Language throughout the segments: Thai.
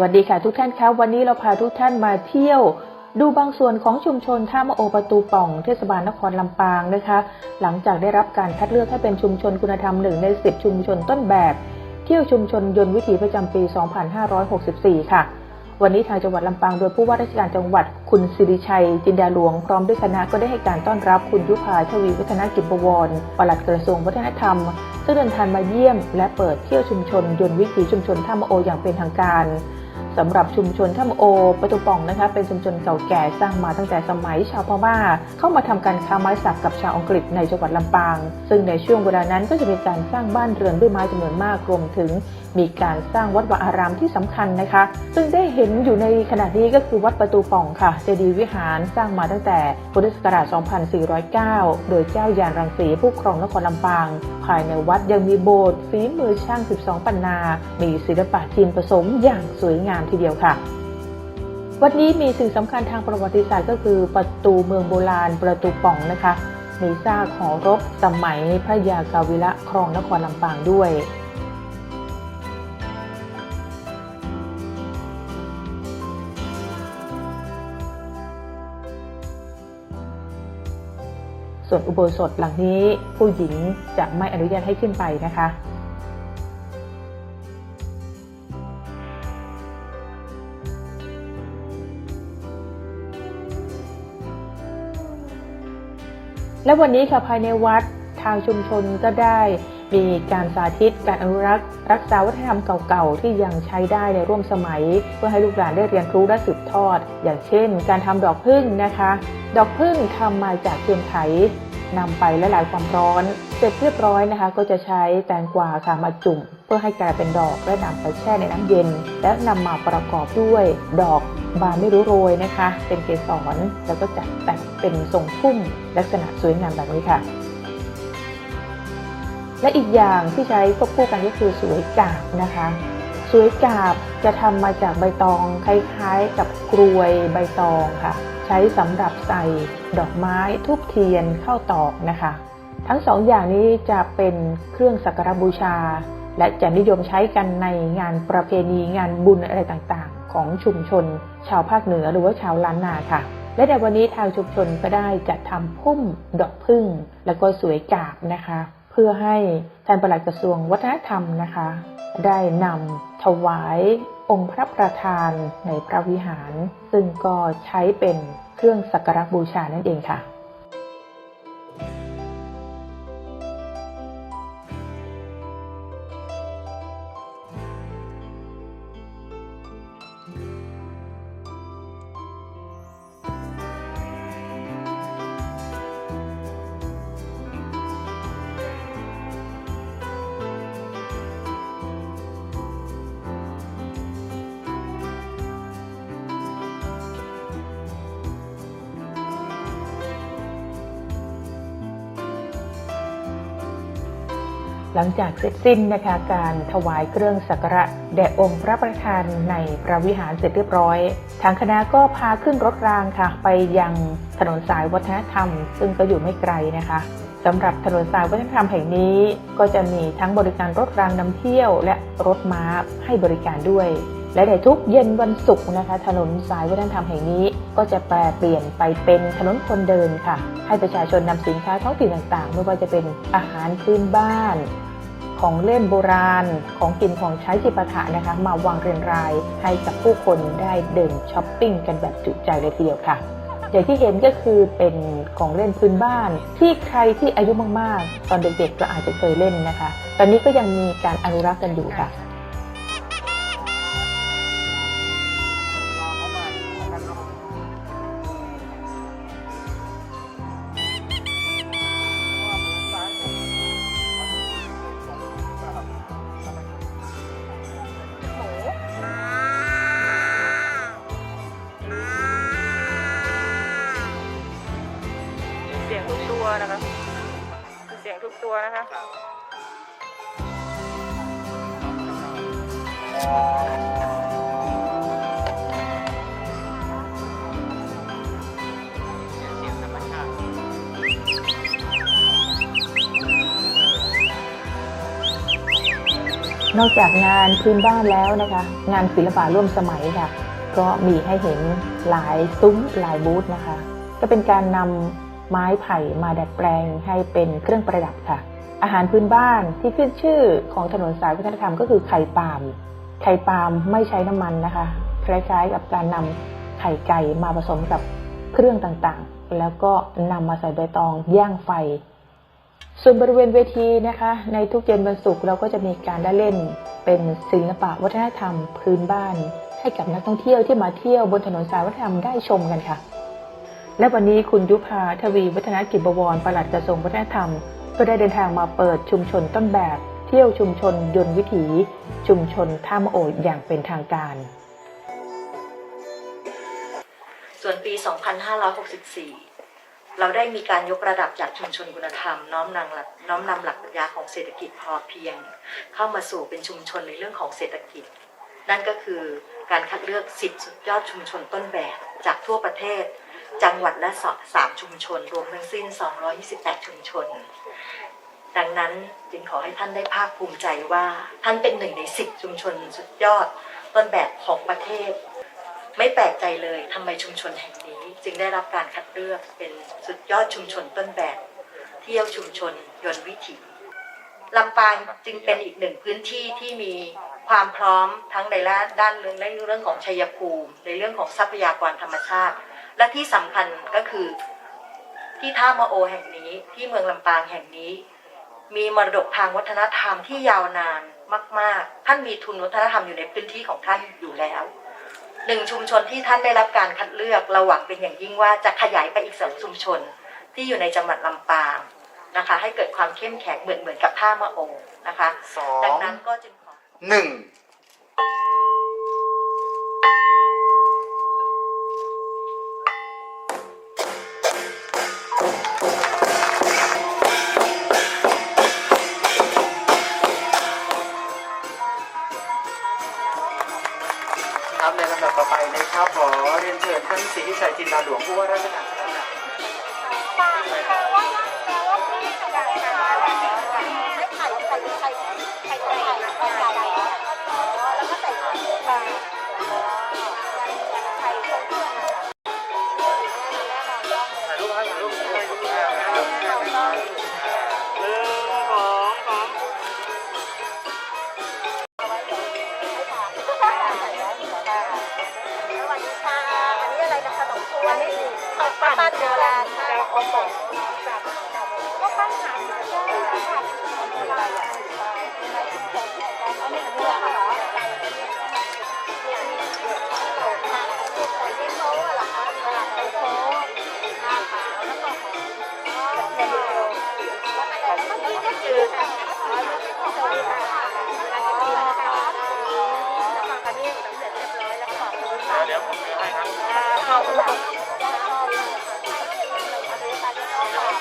วัสดีค่ะทุกท่านครับวันนี้เราพาทุกท่านมาเที่ยว ดูบางส่วนของชุมชนท่ามะโอประตูป่องเทศบาลนครลำปางนะคะ หลังจากได้รับการคัดเลือกให้เป็นชุมชนคุณธรรมหนึ่งใน10 ชุมชนต้นแบบ เที่ยวชุมชนยนต์วิถีประจำปี 2564 ค่ะ วันนี้ทางจังหวัดลำปางโดยผู้ว่าราชการจังหวัดคุณสิริชัย จินดาหลวงพร้อมด้วยคณะก็ได้ให้การต้อนรับคุณยุพาชวีวัฒนกิจบวรปลัดกระทรวงวัฒนธรรมซึ่งเดินทางมาเยี่ยม และเปิดเที่ยวชุมชนยนต์วิถีชุมชนท่ามะโออย่างเป็นทางการ สำหรับชุมชนท่าโอประตูป่องนะคะ เป็นชุมชนเก่าแก่สร้างมาตั้งแต่สมัยชาวพม่าเข้ามาทำการค้าไม้สักกับชาวอังกฤษในจังหวัดลำปาง ซึ่งในช่วงเวลานั้นก็จะมีการสร้างบ้านเรือนด้วยไม้จำนวนมากรวมถึง มีการสร้างวัดวาอารามที่สำคัญนะคะ ซึ่งได้เห็นอยู่ในขณะนี้ก็คือวัดประตูป่องค่ะเจดีย์วิหารสร้างมาตั้งแต่พุทธศักราช 2409 โดยเจ้ายานรังสีผู้ครองนครลำปาง ภายในวัดยังมีโบสถ์ฝีมือช่าง 12 ปันนา มีศิลปะจีนผสมอย่างสวยงามทีเดียวค่ะ วัดนี้มีสิ่งสำคัญทางประวัติศาสตร์ก็คือประตูเมืองโบราณประตูป่องนะคะมีซากหอรบสมัยพระยากาวิระครองนครลำปางด้วยส่วนอุโบสถหลังนี้ผู้หญิงจะไม่อนุญาตให้ขึ้นไปนะคะ และวันนี้ค่ะภายในวัดทางชุมชนก็ได้มีการสาธิตการอนุรักษ์รักษาวัฒนธรรมเก่าๆ ที่ยังใช้ได้ในร่วมสมัย เพื่อให้ลูกหลานได้เรียนรู้และสืบทอด อย่างเช่น การทำดอกพึ่งนะคะ ดอกพึ่งทำมาจากเทียนไถนำไปละลายความร้อน เสร็จเรียบร้อยนะคะ ก็จะใช้แตงกวาค่ะมาจุ่ม เพื่อให้กลายเป็นดอกและนำไปแช่ในน้ำเย็น และนำมาประกอบด้วย ดอกบานไม่รู้โรยนะคะ เป็นเกสรแล้วก็จัดแต่งเป็นทรงพุ่มลักษณะสวยงามแบบนี้ค่ะ และอีกอย่างที่ใช้ควบคู่กันก็คือสวยกาบนะคะสวยกาบจะทำมาจากใบตองคล้ายๆ กับกรวยใบตองค่ะ ใช้สำหรับใส่ดอกไม้ทูบเทียนเข้าตอกนะคะ ทั้งสองอย่างนี้จะเป็นเครื่องสักการบูชา และจะนิยมใช้กันในงานประเพณีงานบุญอะไรต่างๆ ของชุมชน ชาวภาคเหนือหรือว่าชาวล้านนาค่ะ และในวันนี้ทางชุมชนก็ได้จัดทำพุ่มดอกพึ่ง แล้วก็สวยกาบนะคะ เพื่อให้ท่านปลัดกระทรวงวัฒนธรรมนะคะ ได้นำถวายองค์พระประธานในพระวิหาร ซึ่งก็ใช้เป็นเครื่องสักการะบูชานั่นเองค่ะ หลังจากเสร็จสิ้นนะคะการถวายเครื่องสักการะแด่องค์พระประธานในพระวิหารเสร็จเรียบร้อย ทางคณะก็พาขึ้นรถรางค่ะ ไปยังถนนสายวัฒนธรรม ซึ่งก็อยู่ไม่ไกลนะคะสำหรับถนนสายวัฒนธรรมแห่งนี้ ก็จะมีทั้งบริการรถรางนำเที่ยว และรถม้าให้บริการด้วย และในทุกเย็นวันศุกร์นะคะ ถนนสายวัฒนธรรมแห่งนี้ ก็จะแปลเปลี่ยนไปเป็นถนนคนเดินค่ะ ให้ประชาชนนำสินค้าท้องถิ่นต่างๆ ไม่ว่าจะเป็นอาหารพื้นบ้าน ของเล่นโบราณ ของกินของใช้จิปาถะนะคะ มาวางเรียงรายให้กับผู้คนได้เดินช้อปปิ้งกันแบบจุใจเลยทีเดียวค่ะอย่างที่เห็นก็คือเป็นของเล่นพื้นบ้าน ที่ใครที่อายุมากๆ ตอนเด็กๆก็อาจจะเคยเล่นนะคะ ตอนนี้ก็ยังมีการอนุรักษ์กันอยู่ค่ะ ตัวนะคะนอกจากงานพื้นบ้านแล้วนะคะ งานศิลปะร่วมสมัยค่ะ ก็มีให้เห็นหลายซุ้มหลายบูธนะคะ ก็เป็นการนำ ไม้ไผ่มาดัดแปลงให้เป็นเครื่องประดับค่ะ อาหารพื้นบ้านที่ขึ้นชื่อของถนนสายวัฒนธรรมก็คือไข่ปาล์มไข่ปาล์มไม่ใช้น้ำมันนะคะ คล้ายๆกับการนำไข่ไก่มาผสมกับเครื่องต่างๆ แล้วก็นำมาใส่ใบตองย่างไฟ ส่วนบริเวณเวทีนะคะ ในทุกเย็นวันศุกร์เราก็จะมีการได้เล่นเป็นศิลปะวัฒนธรรมพื้นบ้าน ให้กับนักท่องเที่ยวที่มาเที่ยวบนถนนสายวัฒนธรรมได้ชมกันค่ะ และวันนี้คุณยุพาทวีวัฒนกิจบวรปลัดกระทรวงวัฒนธรรม ก็ได้เดินทางมาเปิดชุมชนต้นแบบ เที่ยวชุมชนยนต์วิถี ชุมชนท่ามโอดอย่างเป็นทางการ ส่วนปี 2564 เราได้มีการยกระดับจากชุมชนคุณธรรม น้อมนำหลักน้อมนำหลักปรัชญาของเศรษฐกิจพอเพียง เข้ามาสู่เป็นชุมชนในเรื่องของเศรษฐกิจ นั่นก็คือการคัดเลือก 10 สุดยอดชุมชนต้นแบบจากทั่วประเทศ จังหวัดละสามชุมชน รวมทั้งสิ้น 228 ชุมชน ดังนั้นจึงขอให้ท่านได้ภาคภูมิใจว่าท่านเป็นหนึ่งใน 10 ชุมชนสุดยอดต้นแบบของประเทศ ไม่แปลกใจเลยทำไมชุมชนแห่งนี้ จึงได้รับการคัดเลือกเป็นสุดยอดชุมชนต้นแบบ เที่ยวชุมชนยนต์วิถีลำปางจึงเป็นอีกหนึ่งพื้นที่ที่มีความพร้อมทั้งในด้านเรื่องในเรื่องของชัยภูมิ ในเรื่องของทรัพยากรธรรมชาติ และที่สำคัญก็คือ ที่ท่ามะโอแห่งนี้ ที่เมืองลำปางแห่งนี้ มีมรดกทางวัฒนธรรมที่ยาวนานมาก ๆ ท่านมีทุนวัฒนธรรมอยู่ในพื้นที่ของท่านอยู่แล้วหนึ่งชุมชนที่ท่านได้รับการคัดเลือกเราหวังเป็นอย่างยิ่งว่าจะขยายไปอีกสองชุมชนที่อยู่ในจังหวัดลำปางนะคะ ให้เกิดความเข้มแข็งเหมือนเหมือนกับท่ามะโอนะคะสอดังงนั้นก็จึงขอหนึ่ง ศรีวิชัยจินดาหลวงผู้ว่าราชการ บ้าวปั้นโบราณค่ะ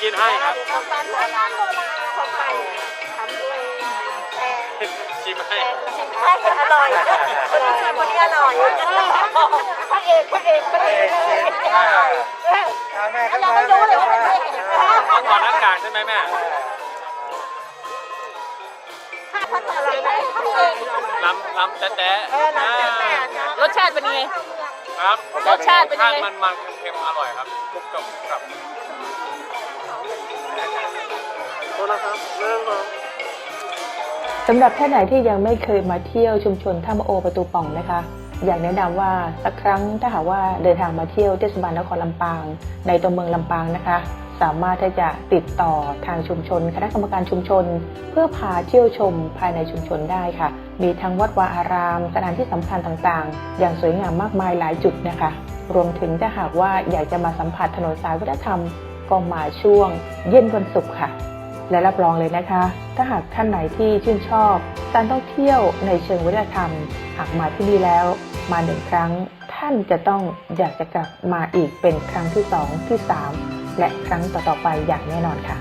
กินให้ครับข้าวปั้นโบราณข้าวปั้นทำด้วยแป้งชิมให้ ใช่อร่อยคนนี้ชวนคนนี้อร่อยพระเอกพระเอกพระเอกแม่เราไม่รู้เลยว่าเป็นพระเอกต้องถอดหน้ากากใช่ไหมแม่ภาษาอะไรนะพระเอกลำลำแต๊ะแต๊ะเออแล้วแต่แต่รสชาติเป็นยังไง ครับรสชาติเป็นยังไง มันมันเค็มๆอร่อยครับคลุกกับกับ นะครับเริ่มครับสำหรับท่านไหนที่ยังไม่เคยมาเที่ยวชุมชนท่ามโอประตูป่องนะคะ อยากแนะนำว่าสักครั้งถ้าหากว่าเดินทางมาเที่ยวเทศบาลนครลำปาง ในตัวเมืองลำปางนะคะ สามารถที่จะติดต่อทางชุมชน คณะกรรมการชุมชน เพื่อพาเที่ยวชมภายในชุมชนได้ค่ะ มีทั้งวัดวาอาราม สถานที่สำคัญต่างๆ อย่างสวยงามมากมายหลายจุดนะคะ รวมถึงถ้าหากว่าอยากจะมาสัมผัสถนนสายวัฒนธรรมก็มาช่วงเย็นวันศุกร์ค่ะ และรับรองเลยนะคะ ถ้าหากท่านไหนที่ชื่นชอบ การท่องเที่ยวในเชิงวัฒนธรรม หากมาที่นี่แล้ว มาหนึ่งครั้ง ท่านจะต้องอยากจะกลับมาอีกเป็นครั้งที่สองที่สามและครั้งต่อๆไปอย่างแน่นอนค่ะ